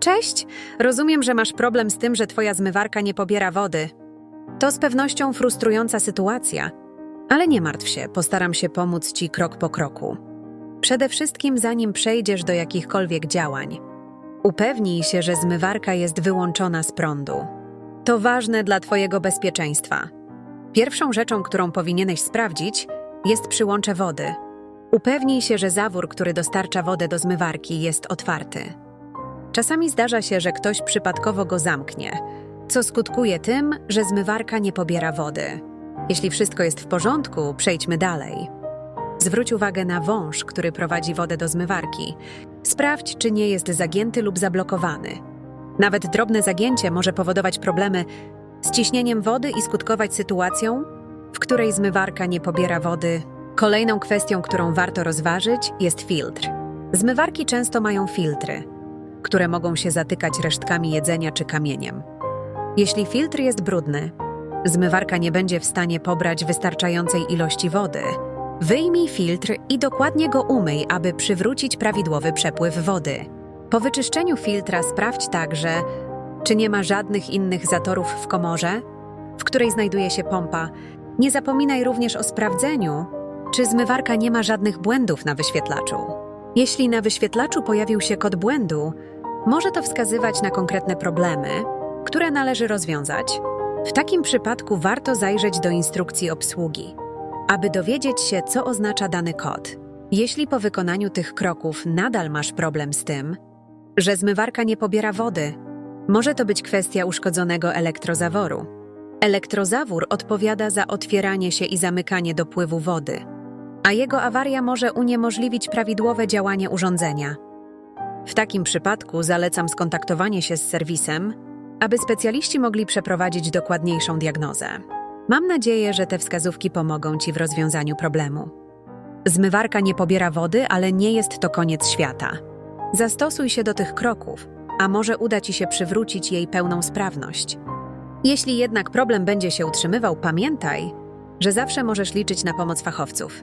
Cześć! Rozumiem, że masz problem z tym, że twoja zmywarka nie pobiera wody. To z pewnością frustrująca sytuacja, ale nie martw się, postaram się pomóc ci krok po kroku. Przede wszystkim, zanim przejdziesz do jakichkolwiek działań, upewnij się, że zmywarka jest wyłączona z prądu. To ważne dla twojego bezpieczeństwa. Pierwszą rzeczą, którą powinieneś sprawdzić, jest przyłącze wody. Upewnij się, że zawór, który dostarcza wodę do zmywarki, jest otwarty. Czasami zdarza się, że ktoś przypadkowo go zamknie, co skutkuje tym, że zmywarka nie pobiera wody. Jeśli wszystko jest w porządku, przejdźmy dalej. Zwróć uwagę na wąż, który prowadzi wodę do zmywarki. Sprawdź, czy nie jest zagięty lub zablokowany. Nawet drobne zagięcie może powodować problemy z ciśnieniem wody i skutkować sytuacją, w której zmywarka nie pobiera wody. Kolejną kwestią, którą warto rozważyć, jest filtr. Zmywarki często mają filtry, które mogą się zatykać resztkami jedzenia czy kamieniem. Jeśli filtr jest brudny, zmywarka nie będzie w stanie pobrać wystarczającej ilości wody. Wyjmij filtr i dokładnie go umyj, aby przywrócić prawidłowy przepływ wody. Po wyczyszczeniu filtra sprawdź także, czy nie ma żadnych innych zatorów w komorze, w której znajduje się pompa. Nie zapominaj również o sprawdzeniu, czy zmywarka nie ma żadnych błędów na wyświetlaczu. Jeśli na wyświetlaczu pojawił się kod błędu, może to wskazywać na konkretne problemy, które należy rozwiązać. W takim przypadku warto zajrzeć do instrukcji obsługi, aby dowiedzieć się, co oznacza dany kod. Jeśli po wykonaniu tych kroków nadal masz problem z tym, że zmywarka nie pobiera wody, może to być kwestia uszkodzonego elektrozaworu. Elektrozawór odpowiada za otwieranie się i zamykanie dopływu wody, a jego awaria może uniemożliwić prawidłowe działanie urządzenia. W takim przypadku zalecam skontaktowanie się z serwisem, aby specjaliści mogli przeprowadzić dokładniejszą diagnozę. Mam nadzieję, że te wskazówki pomogą Ci w rozwiązaniu problemu. Zmywarka nie pobiera wody, ale nie jest to koniec świata. Zastosuj się do tych kroków, a może uda Ci się przywrócić jej pełną sprawność. Jeśli jednak problem będzie się utrzymywał, pamiętaj, że zawsze możesz liczyć na pomoc fachowców.